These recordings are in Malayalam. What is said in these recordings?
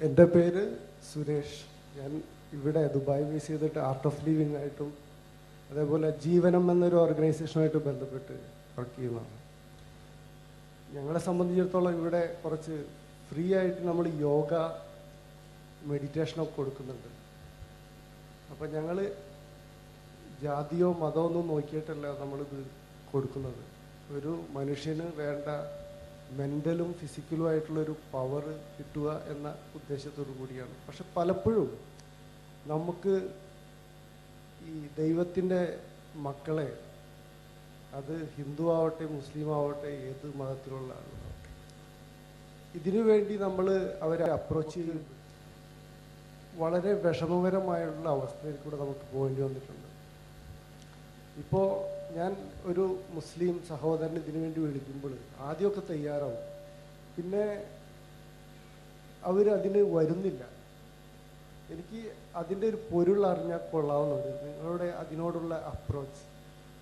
എന്റെ പേര് സുരേഷ്. ഞാൻ ഇവിടെ ദുബായ് ബേസ് ചെയ്തിട്ട് ആർട്ട് ഓഫ് ലിവിംഗ് ആയിട്ടും അതേപോലെ ജീവനം എന്നൊരു ഓർഗനൈസേഷനുമായിട്ട് ബന്ധപ്പെട്ട് വർക്ക് ചെയ്യുന്നതാണ്. ഞങ്ങളെ സംബന്ധിച്ചിടത്തോളം ഇവിടെ കുറച്ച് ഫ്രീ ആയിട്ട് നമ്മൾ യോഗ മെഡിറ്റേഷനൊക്കെ കൊടുക്കുന്നുണ്ട്. അപ്പം ഞങ്ങൾ ജാതിയോ മതമോ ഒന്നും നോക്കിയിട്ടല്ല നമ്മളിത് കൊടുക്കുന്നത്. ഒരു മനുഷ്യന് വേണ്ട മെന്റലും ഫിസിക്കലും ആയിട്ടുള്ള ഒരു പവർ കിട്ടുക എന്ന ഉദ്ദേശത്തോടു കൂടിയാണ്. പക്ഷെ പലപ്പോഴും നമുക്ക് ഈ ദൈവത്തിന്റെ മക്കളെ അത് ഹിന്ദു ആവട്ടെ മുസ്ലിം ആവട്ടെ ഏത് മതത്തിലുള്ള ആളുകളാവട്ടെ ഇതിനു വേണ്ടി നമ്മൾ അവരെ അപ്രോച്ച് ചെയ്യുന്നത് വളരെ വിഷമകരമായുള്ള അവസ്ഥയിൽ കൂടെ നമുക്ക് പോകേണ്ടി വന്നിട്ടുണ്ട്. ഇപ്പോൾ ഞാൻ ഒരു മുസ്ലിം സഹോദരൻ ഇതിനു വേണ്ടി വിളിക്കുമ്പോൾ ആദ്യമൊക്കെ തയ്യാറാവും. പിന്നെ അവരതിന് വരുന്നില്ല. എനിക്ക് അതിന്റെ ഒരു പൊരുൾ അറിഞ്ഞാൽ കൊള്ളാവുന്നുണ്ട്. നിങ്ങളുടെ അതിനോടുള്ള അപ്രോച്ച്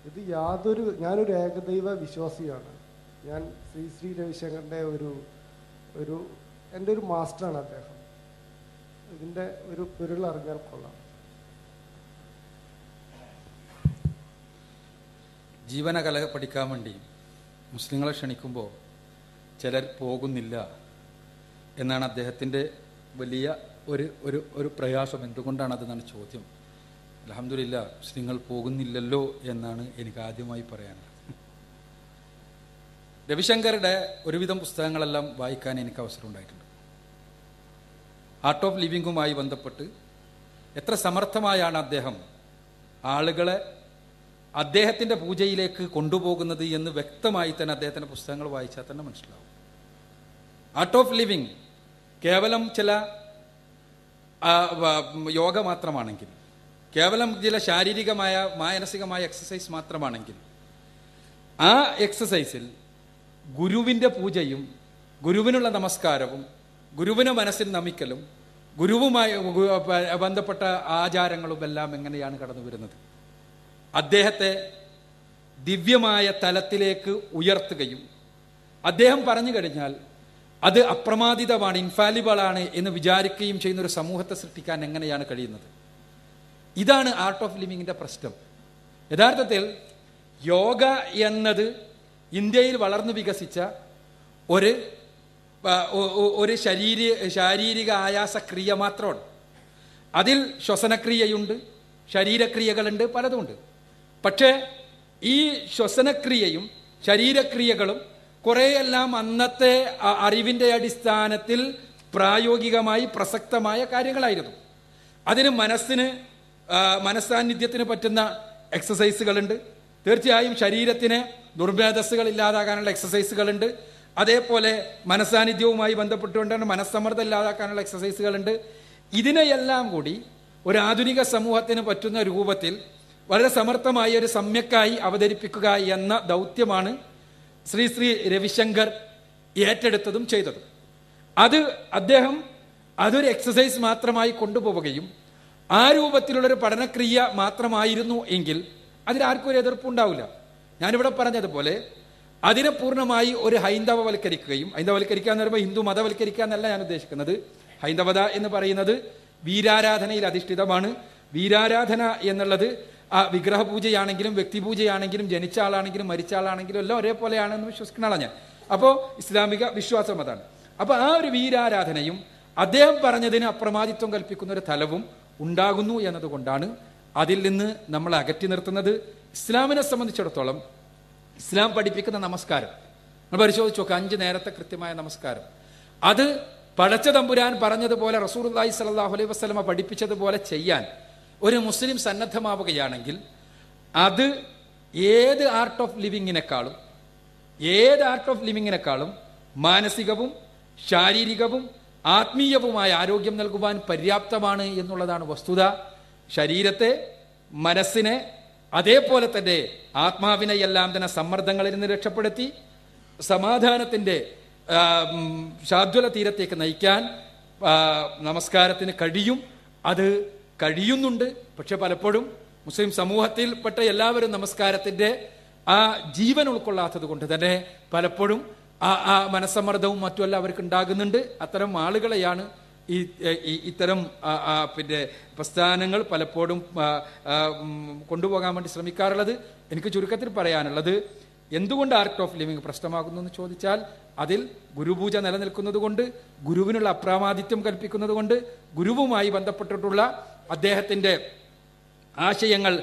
ഇത് യാതൊരു ഞാനൊരു ഏകദൈവ വിശ്വാസിയാണ്. ഞാൻ ശ്രീ ശ്രീ രവിശങ്കറിന്റെ ഒരു ഒരു എന്റെ ഒരു മാസ്റ്ററാണ് അദ്ദേഹം. ഇതിന്റെ ഒരു പൊരുൾ അറിഞ്ഞാൽ കൊള്ളാം. ജീവനകല പഠിക്കാൻ വേണ്ടി മുസ്ലിങ്ങളെ ക്ഷണിക്കുമ്പോൾ ചിലർ പോകുന്നില്ല എന്നാണ് അദ്ദേഹത്തിന്റെ വലിയ ഒരു ഒരു ഒരു പ്രയാസം. എന്തുകൊണ്ടാണ് അതെന്നാണ് ചോദ്യം. അലഹമില്ല മുസ്ലിങ്ങൾ പോകുന്നില്ലല്ലോ എന്നാണ് എനിക്ക് ആദ്യമായി പറയാനുള്ളത്. രവിശങ്കറുടെ ഒരുവിധം പുസ്തകങ്ങളെല്ലാം വായിക്കാൻ എനിക്ക് അവസരം ഉണ്ടായിട്ടുണ്ട്. ആർട്ട് ഓഫ് ലിവിങ്ങുമായി ബന്ധപ്പെട്ട് എത്ര സമർത്ഥമായാണ് അദ്ദേഹം ആളുകളെ അദ്ദേഹത്തിന്റെ പൂജയിലേക്ക് കൊണ്ടുപോകുന്നത് എന്ന് വ്യക്തമായി തന്നെ അദ്ദേഹത്തിന്റെ പുസ്തകങ്ങൾ വായിച്ചാൽ തന്നെ മനസ്സിലാവും. ആർട്ട് ഓഫ് ലിവിങ് കേവലം ചില യോഗ മാത്രമാണെങ്കിൽ കേവലം ചില ശാരീരികമായ മാനസികമായ എക്സസൈസ് മാത്രമാണെങ്കിൽ ആ എക്സസൈസിൽ ഗുരുവിന്റെ പൂജയും ഗുരുവിനുള്ള നമസ്കാരവും ഗുരുവിനെ മനസ്സിൽ നമിക്കലും ഗുരുവുമായി ബന്ധപ്പെട്ട ആചാരങ്ങളും എല്ലാം എങ്ങനെയാണ് കടന്നു വരുന്നത് അദ്ദേഹത്തെ ദിവ്യമായ തലത്തിലേക്ക് ഉയർത്തുകയും അദ്ദേഹം പറഞ്ഞു കഴിഞ്ഞാൽ അത് അപ്രമാദിതമാണ് ഇൻഫാലിബിൾ ആണ് എന്ന് വിചാരിക്കുകയും ചെയ്യുന്ന ഒരു സമൂഹത്തെ സൃഷ്ടിക്കാൻ എങ്ങനെയാണ് കഴിയുന്നത്? ഇതാണ് ആർട്ട് ഓഫ് ലിവിങ്ങിന്റെ പ്രശ്നം. യഥാർത്ഥത്തിൽ യോഗ എന്നത് ഇന്ത്യയിൽ വളർന്നു വികസിച്ച ഒരു ഒരു ശരീര ശാരീരിക ആയാസ ക്രിയ മാത്രമാണ്. അതിൽ ശ്വസനക്രിയയുണ്ട് ശരീരക്രിയകളുണ്ട് പലതുമുണ്ട്. പക്ഷേ ഈ ശ്വസനക്രിയയും ശരീരക്രിയകളും കുറേയെല്ലാം അന്നത്തെ അറിവിന്റെ അടിസ്ഥാനത്തിൽ പ്രായോഗികമായി പ്രസക്തമായ കാര്യങ്ങളായിരുന്നു. അതിന് മനസ്സിന് മനസ്സാന്നിധ്യത്തിന് പറ്റുന്ന എക്സസൈസുകളുണ്ട്. തീർച്ചയായും ശരീരത്തിന് ദുർഭേദസ്സുകൾ ഇല്ലാതാക്കാനുള്ള എക്സസൈസുകളുണ്ട്. അതേപോലെ മനസ്സാന്നിധ്യവുമായി ബന്ധപ്പെട്ടുകൊണ്ടാണ് മനസ്സമ്മർദ്ദം ഇല്ലാതാക്കാനുള്ള എക്സസൈസുകളുണ്ട്. ഇതിനെയെല്ലാം കൂടി ഒരു ആധുനിക സമൂഹത്തിന് പറ്റുന്ന രൂപത്തിൽ വളരെ സമർത്ഥമായ ഒരു സമ്യക്കായി അവതരിപ്പിക്കുക എന്ന ദൗത്യമാണ് ശ്രീ ശ്രീ രവിശങ്കർ ഏറ്റെടുത്തതും ചെയ്തതും. അത് അദ്ദേഹം അതൊരു എക്സസൈസ് മാത്രമായി കൊണ്ടുപോവുകയും ആ രൂപത്തിലുള്ളൊരു പഠനക്രിയ മാത്രമായിരുന്നു എങ്കിൽ അതിലാർക്കും ഒരു എതിർപ്പുണ്ടാവില്ല ഞാനിവിടെ പറഞ്ഞതുപോലെ അതിനെ പൂർണമായി ഒരു ഹൈന്ദവവൽക്കരിക്കുകയും ഹൈന്ദവവൽക്കരിക്കുക എന്ന് പറയുമ്പോൾ ഹിന്ദു മതവൽക്കരിക്കുക എന്നല്ല ഞാൻ ഉദ്ദേശിക്കുന്നത്. ഹൈന്ദവത എന്ന് പറയുന്നത് വീരാരാധനയിൽ അധിഷ്ഠിതമാണ്. വീരാരാധന എന്നുള്ളത് ആ വിഗ്രഹപൂജയാണെങ്കിലും വ്യക്തിപൂജയാണെങ്കിലും ജനിച്ച ആളാണെങ്കിലും മരിച്ച ആളാണെങ്കിലും എല്ലാം ഒരേപോലെയാണെന്ന് വിശ്വസിക്കുന്ന ആളാണ് ഞാൻ. അപ്പോൾ ഇസ്ലാമിക വിശ്വാസം അതാണ്. അപ്പോൾ ആ ഒരു വീരാരാധനയും അദ്ദേഹം പറഞ്ഞതിന് അപ്രമാദിത്വം കൽപ്പിക്കുന്ന ഒരു തലവും ഉണ്ടാകുന്നു എന്നതുകൊണ്ടാണ് അതിൽ നിന്ന് നമ്മൾ അകറ്റി നിർത്തുന്നത്. ഇസ്ലാമിനെ സംബന്ധിച്ചിടത്തോളം ഇസ്ലാം പഠിപ്പിക്കുന്ന നമസ്കാരം നമ്മൾ പരിശോധിച്ചു നോക്കുക അഞ്ച് നേരത്തെ കൃത്യമായ നമസ്കാരം. അത് പടച്ച തമ്പുരാൻ പറഞ്ഞതുപോലെ റസൂർല്ലാഹി സലാഹു അലൈഹി വസ്ലമ പഠിപ്പിച്ചതുപോലെ ചെയ്യാൻ ഒരു മുസ്ലിം സന്നദ്ധമാവുകയാണെങ്കിൽ അത് ഏത് ആർട്ട് ഓഫ് ലിവിങ്ങിനേക്കാളും ഏത് ആർട്ട് ഓഫ് ലിവിങ്ങിനേക്കാളും മാനസികവും ശാരീരികവും ആത്മീയവുമായ ആരോഗ്യം നൽകുവാൻ പര്യാപ്തമാണ് എന്നുള്ളതാണ് വസ്തുത. ശരീരത്തെ മനസ്സിനെ അതേപോലെ തന്നെ ആത്മാവിനെ എല്ലാം തന്നെ സമ്മർദ്ദങ്ങളിൽ നിന്ന് രക്ഷപ്പെടുത്തി സമാധാനത്തിന്റെ ശാദ്വല തീരത്തേക്ക് നയിക്കാൻ നമസ്കാരത്തിന് കഴിയും. അത് കഴിയുന്നുണ്ട്. പക്ഷെ പലപ്പോഴും മുസ്ലിം സമൂഹത്തിൽപ്പെട്ട എല്ലാവരും നമസ്കാരത്തിന്റെ ആ ജീവൻ ഉൾക്കൊള്ളാത്തത് കൊണ്ട് തന്നെ പലപ്പോഴും ആ ആ മനസ്സമ്മർദ്ദവും മറ്റുമെല്ലാം അവർക്ക് ഉണ്ടാകുന്നുണ്ട്. അത്തരം ആളുകളെയാണ് ഈ ഇത്തരം പിന്നെ പ്രസ്ഥാനങ്ങൾ പലപ്പോഴും കൊണ്ടുപോകാൻ വേണ്ടി ശ്രമിക്കാറുള്ളത്. എനിക്ക് ചുരുക്കത്തിൽ പറയാനുള്ളത് എന്തുകൊണ്ട് ആർട്ട് ഓഫ് ലിവിങ് പ്രശ്നമാകുന്നു എന്ന് ചോദിച്ചാൽ അതിൽ ഗുരുപൂജ നിലനിൽക്കുന്നതുകൊണ്ട് ഗുരുവിനുള്ള അപ്രാമാദിത്യം കൽപ്പിക്കുന്നത് കൊണ്ട് ഗുരുവുമായി ബന്ധപ്പെട്ടിട്ടുള്ള അദ്ദേഹത്തിന്റെ ആശയങ്ങൾ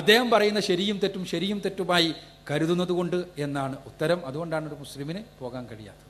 അദ്ദേഹം പറയുന്ന ശരിയും തെറ്റും ശരിയും തെറ്റുമായി കരുതുന്നത് കൊണ്ട് എന്നാണ് ഉത്തരം. അതുകൊണ്ടാണ് ഒരു മുസ്ലിമിന് പോകാൻ കഴിയാത്തത്.